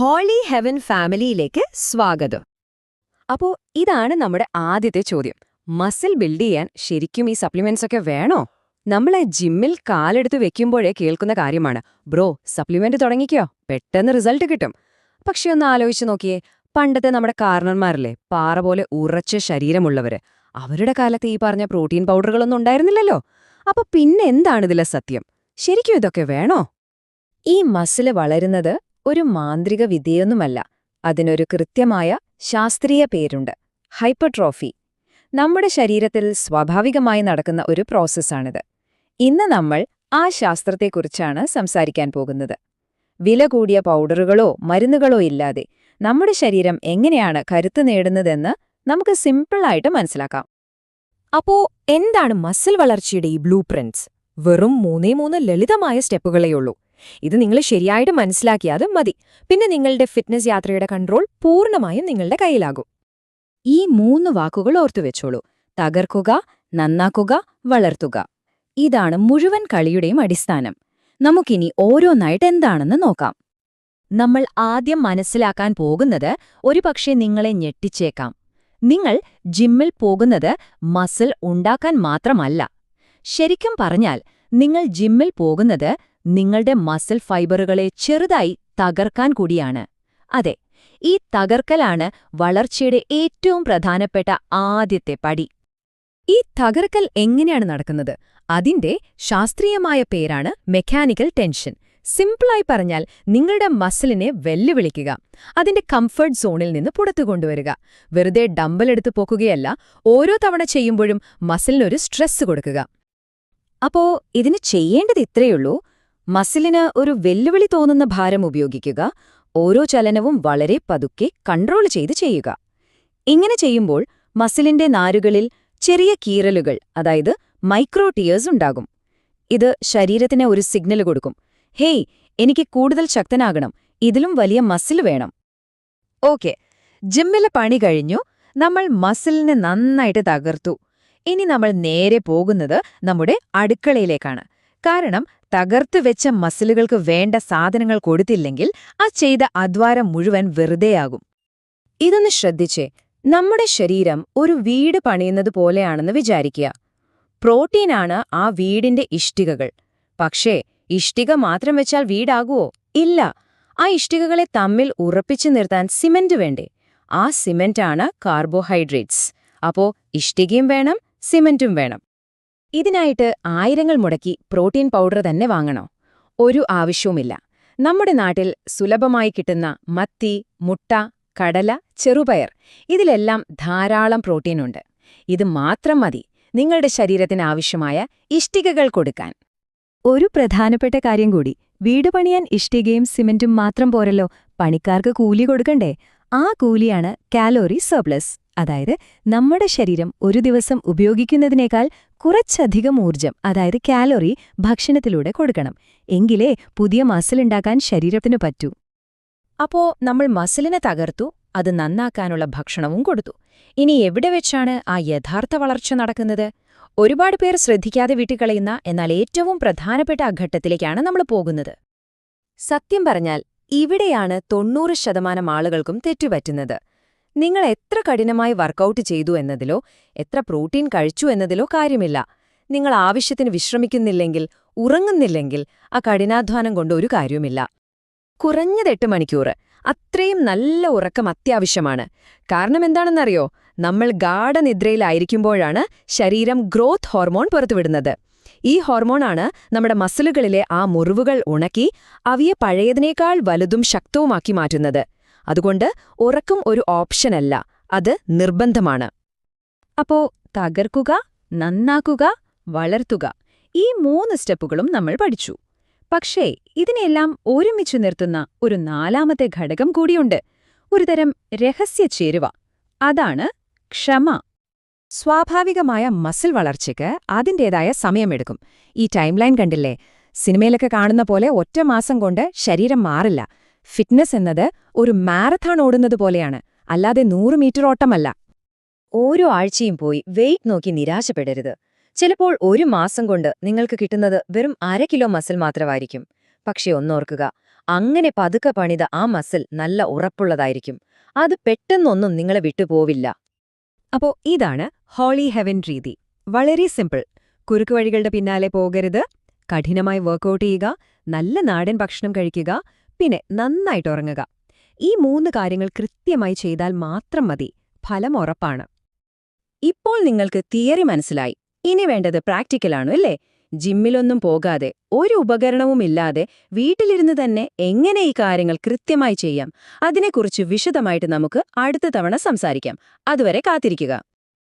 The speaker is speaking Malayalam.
ഹോളി ഹെവൻ ഫാമിലിയിലേക്ക് സ്വാഗതം. അപ്പോ ഇതാണ് നമ്മുടെ ആദ്യത്തെ ചോദ്യം. മസിൽ ബിൽഡ് ചെയ്യാൻ ശരിക്കും ഈ സപ്ലിമെന്റ്സ് ഒക്കെ വേണോ? നമ്മളെ ജിമ്മിൽ കാലെടുത്ത് വെക്കുമ്പോഴേ കേൾക്കുന്ന കാര്യമാണ്. ബ്രോ സപ്ലിമെന്റ് തുടങ്ങിക്കോ. പെട്ടെന്ന് റിസൾട്ട് കിട്ടും. പക്ഷെ ഒന്ന് ആലോചിച്ച് നോക്കിയേ. പണ്ടത്തെ നമ്മുടെ കാരണന്മാരല്ലേ പാറ പോലെ ഉറച്ച ശരീരമുള്ളവര്. അവരുടെ കാലത്ത് ഈ പറഞ്ഞ പ്രോട്ടീൻ പൗഡറുകളൊന്നും ഉണ്ടായിരുന്നില്ലല്ലോ. അപ്പൊ പിന്നെ എന്താണ് ഇതിലെ സത്യം? ശരിക്കും ഇതൊക്കെ വേണോ? ഈ മസിൽ വളരുന്നത് ഒരു മാന്ത്രിക വിദ്യയൊന്നുമല്ല അതിനൊരു കൃത്യമായ ശാസ്ത്രീയ പേരുണ്ട്. ഹൈപ്പർട്രോഫി നമ്മുടെ ശരീരത്തിൽ സ്വാഭാവികമായി നടക്കുന്ന ഒരു പ്രോസസ്സാണിത്. ഇന്ന് നമ്മൾ ആ ശാസ്ത്രത്തെക്കുറിച്ചാണ് സംസാരിക്കാൻ പോകുന്നത്. വില കൂടിയ പൗഡറുകളോ മരുന്നുകളോ ഇല്ലാതെ നമ്മുടെ ശരീരം എങ്ങനെയാണ് കരുത്ത് നേടുന്നതെന്ന് നമുക്ക് സിമ്പിളായിട്ട് മനസ്സിലാക്കാം. അപ്പോ എന്താണ് മസിൽ വളർച്ചയുടെ ഈ ബ്ലൂ വെറും മൂന്നേ മൂന്ന് ലളിതമായ സ്റ്റെപ്പുകളേയുള്ളൂ ഇത് നിങ്ങൾ ശരിയായിട്ട് മനസ്സിലാക്കിയാൽ മതി. പിന്നെ നിങ്ങളുടെ ഫിറ്റ്നസ് യാത്രയുടെ കൺട്രോൾ പൂർണമായും നിങ്ങളുടെ കയ്യിലാകും. ഈ മൂന്ന് വാക്കുകൾ ഓർത്തുവെച്ചോളൂ തകർക്കുക നന്നാക്കുക വളർത്തുക. ഇതാണ് മുഴുവൻ കളിയുടെയും അടിസ്ഥാനം. നമുക്കിനി ഓരോന്നായിട്ട് എന്താണെന്ന് നോക്കാം. നമ്മൾ ആദ്യം മനസ്സിലാക്കാൻ പോകുന്നത് ഒരുപക്ഷെ നിങ്ങളെ ഞെട്ടിച്ചേക്കാം. നിങ്ങൾ ജിമ്മിൽ പോകുന്നത് മസിൽ ഉണ്ടാക്കാൻ മാത്രമല്ല. ശരിക്കും പറഞ്ഞാൽ നിങ്ങൾ ജിമ്മിൽ പോകുന്നത് നിങ്ങളുടെ മസിൽ ഫൈബറുകളെ ചെറുതായി തകർക്കാൻ കൂടിയാണ്. അതെ ഈ തകർക്കലാണ് വളർച്ചയുടെ ഏറ്റവും പ്രധാനപ്പെട്ട ആദ്യത്തെ പടി. ഈ തകർക്കൽ എങ്ങനെയാണ് നടക്കുന്നത്? അതിന്റെ ശാസ്ത്രീയമായ പേരാണ് മെക്കാനിക്കൽ ടെൻഷൻ. സിമ്പിളായി പറഞ്ഞാൽ നിങ്ങളുടെ മസിലിനെ വെല്ലുവിളിക്കുക അതിന്റെ കംഫർട്ട് സോണിൽ നിന്ന് പുറത്തു കൊണ്ടുവരിക. വെറുതെ ഡമ്പൽ എടുത്തു പോക്കുകയല്ല ഓരോ തവണ ചെയ്യുമ്പോഴും മസിലിനൊരു സ്ട്രെസ് കൊടുക്കുക. അപ്പോ ഇതിന് ചെയ്യേണ്ടത് ഇത്രയുള്ളൂ മസിലിന് ഒരു വെല്ലുവിളി തോന്നുന്ന ഭാരം ഉപയോഗിക്കുക ഓരോ ചലനവും വളരെ പതുക്കെ കൺട്രോൾ ചെയ്ത് ചെയ്യുക. ഇങ്ങനെ ചെയ്യുമ്പോൾ മസിലിന്റെ നാരുകളിൽ ചെറിയ കീറലുകൾ അതായത് മൈക്രോ ടിയേഴ്സ് ഉണ്ടാകും. ഇത് ശരീരത്തിന് ഒരു സിഗ്നൽ കൊടുക്കും. ഹേയ് എനിക്ക് കൂടുതൽ ശക്തനാകണം. ഇതിലും വലിയ മസിൽ വേണം. ഓക്കെ. ജിമ്മിലെ പണി കഴിഞ്ഞു. നമ്മൾ മസിലിനെ നന്നായിട്ട് തകർത്തു. ഇനി നമ്മൾ നേരെ പോകുന്നത് നമ്മുടെ അടുക്കളയിലേക്കാണ്. കാരണം തകർത്തു വെച്ച മസിലുകൾക്ക് വേണ്ട സാധനങ്ങൾ കൊടുത്തില്ലെങ്കിൽ ആ ചെയ്ത അദ്വാരം മുഴുവൻ വെറുതെയാകും. ഇതൊന്ന് ശ്രദ്ധിച്ചേ നമ്മുടെ ശരീരം ഒരു വീട് പണിയുന്നത് പോലെയാണെന്ന് വിചാരിക്കുക. പ്രോട്ടീനാണ് ആ വീടിന്റെ ഇഷ്ടികകൾ. പക്ഷേ ഇഷ്ടിക മാത്രം വെച്ചാൽ വീടാകുവോ? ഇല്ല. ആ ഇഷ്ടികകളെ തമ്മിൽ ഉറപ്പിച്ചു നിർത്താൻ സിമന്റ് വേണ്ടേ? ആ സിമന്റാണ് കാർബോഹൈഡ്രേറ്റ്സ്. അപ്പോ ഇഷ്ടികയും വേണം സിമന്റും വേണം. ഇതിനായിട്ട് ആയിരങ്ങൾ മുടക്കി പ്രോട്ടീൻ പൗഡർ തന്നെ വാങ്ങണോ. ഒരു ആവശ്യവുമില്ല. നമ്മുടെ നാട്ടിൽ സുലഭമായി കിട്ടുന്ന മത്തി മുട്ട കടല ചെറുപയർ ഇതിലെല്ലാം ധാരാളം പ്രോട്ടീനുണ്ട് ഇത് മാത്രം മതി നിങ്ങളുടെ ശരീരത്തിന് ആവശ്യമായ ഇഷ്ടികകൾ കൊടുക്കാൻ. ഒരു പ്രധാനപ്പെട്ട കാര്യം കൂടി. വീട് പണിയാൻ ഇഷ്ടികയും സിമെന്റും മാത്രം പോരല്ലോ. പണിക്കാർക്ക് കൂലി കൊടുക്കണ്ടേ? ആ കൂലിയാണ് കാലോറി സർപ്ലസ്. അതായത് നമ്മുടെ ശരീരം ഒരു ദിവസം ഉപയോഗിക്കുന്നതിനേക്കാൾ കുറച്ചധികം ഊർജം അതായത് കാലോറി ഭക്ഷണത്തിലൂടെ കൊടുക്കണം. എങ്കിലേ പുതിയ മസിലുണ്ടാക്കാൻ ശരീരത്തിനു പറ്റൂ. അപ്പോ നമ്മൾ മസിലിനെ തകർത്തു അത് നന്നാക്കാനുള്ള ഭക്ഷണവും കൊടുത്തു. ഇനി എവിടെ വെച്ചാണ് ആ യഥാർത്ഥ വളർച്ച നടക്കുന്നത്? ഒരുപാട് പേർ ശ്രദ്ധിക്കാതെ വിട്ടുകളയുന്ന എന്നാൽ ഏറ്റവും പ്രധാനപ്പെട്ട ആ ഘട്ടത്തിലേക്കാണ് നമ്മൾ പോകുന്നത്. സത്യം പറഞ്ഞാൽ ഇവിടെയാണ് തൊണ്ണൂറ് ശതമാനം ആളുകൾക്കും തെറ്റുപറ്റുന്നത്. നിങ്ങൾ എത്ര കഠിനമായി വർക്കൗട്ട് ചെയ്തു എന്നതിലോ എത്ര പ്രോട്ടീൻ കഴിച്ചു എന്നതിലോ കാര്യമില്ല. നിങ്ങൾ ആവശ്യത്തിന് വിശ്രമിക്കുന്നില്ലെങ്കിൽ ഉറങ്ങുന്നില്ലെങ്കിൽ ആ കഠിനാധ്വാനം കൊണ്ട് ഒരു കാര്യവുമില്ല. കുറഞ്ഞത് എട്ട് മണിക്കൂർ. അത്രയും നല്ല ഉറക്കം അത്യാവശ്യമാണ്. കാരണം എന്താണെന്നറിയോ? നമ്മൾ ഗാഠനിദ്രയിലായിരിക്കുമ്പോഴാണ് ശരീരം ഗ്രോത്ത് ഹോർമോൺ പുറത്തുവിടുന്നത്. ഈ ഹോർമോണാണ് നമ്മുടെ മസിലുകളിലെ ആ മുറിവുകൾ ഉണക്കി അവയെ പഴയതിനേക്കാൾ വലുതും ശക്തവുമാക്കി മാറ്റുന്നത്. അതുകൊണ്ട് ഉറക്കം ഒരു ഓപ്ഷനല്ല അത് നിർബന്ധമാണ്. അപ്പോ തകർക്കുക നന്നാക്കുക വളർത്തുക ഈ മൂന്ന് സ്റ്റെപ്പുകളും നമ്മൾ പഠിച്ചു. പക്ഷേ ഇതിനെല്ലാം ഒരുമിച്ചു നിർത്തുന്ന ഒരു നാലാമത്തെ ഘടകം കൂടിയുണ്ട്. ഒരുതരം രഹസ്യ ചേരുവ അതാണ് ക്ഷമ. സ്വാഭാവികമായ മസിൽ വളർച്ചയ്ക്ക് അതിന്റേതായ സമയമെടുക്കും. ഈ ടൈം ലൈൻ കണ്ടില്ലേ? സിനിമയിലൊക്കെ കാണുന്ന പോലെ ഒറ്റ മാസം കൊണ്ട് ശരീരം മാറില്ല. ഫിറ്റ്നസ് എന്നത് ഒരു മാരത്തോൺ ഓടുന്നത് പോലെയാണ്. അല്ലാതെ നൂറ് മീറ്റർ ഓട്ടമല്ല. ഓരോ ആഴ്ചയും പോയി വെയിറ്റ് നോക്കി നിരാശപ്പെടരുത്. ചിലപ്പോൾ ഒരു മാസം കൊണ്ട് നിങ്ങൾക്ക് കിട്ടുന്നത് വെറും അര കിലോ മസിൽ മാത്രമായിരിക്കും. പക്ഷെ ഒന്നോർക്കുക അങ്ങനെ പതുക്കെ പണിത ആ മസിൽ നല്ല ഉറപ്പുള്ളതായിരിക്കും. അത് പെട്ടെന്നൊന്നും നിങ്ങളെ വിട്ടുപോവില്ല അപ്പോ ഇതാണ് ഹോളി ഹെവൻ രീതി. വളരെ സിമ്പിൾ. കുറുക്കുവഴികളുടെ പിന്നാലെ പോകരുത്. കഠിനമായി വർക്കൗട്ട് ചെയ്യുക. നല്ല നാടൻ ഭക്ഷണം കഴിക്കുക. പിന്നെ നന്നായിട്ട് ഉറങ്ങുക. ഈ മൂന്ന് കാര്യങ്ങൾ കൃത്യമായി ചെയ്താൽ മാത്രം മതി. ഫലം ഉറപ്പാണ്. ഇപ്പോൾ നിങ്ങൾക്ക് തിയറി മനസ്സിലായി. ഇനി വേണ്ടത് പ്രാക്ടിക്കലാണു അല്ലേ? ജിമ്മിലൊന്നും പോകാതെ ഒരു ഉപകരണവുമില്ലാതെ വീട്ടിലിരുന്ന് തന്നെ എങ്ങനെ ഈ കാര്യങ്ങൾ കൃത്യമായി ചെയ്യാം? അതിനെക്കുറിച്ച് വിശദമായിട്ട് നമുക്ക് അടുത്ത തവണ സംസാരിക്കാം. അതുവരെ കാത്തിരിക്കുക.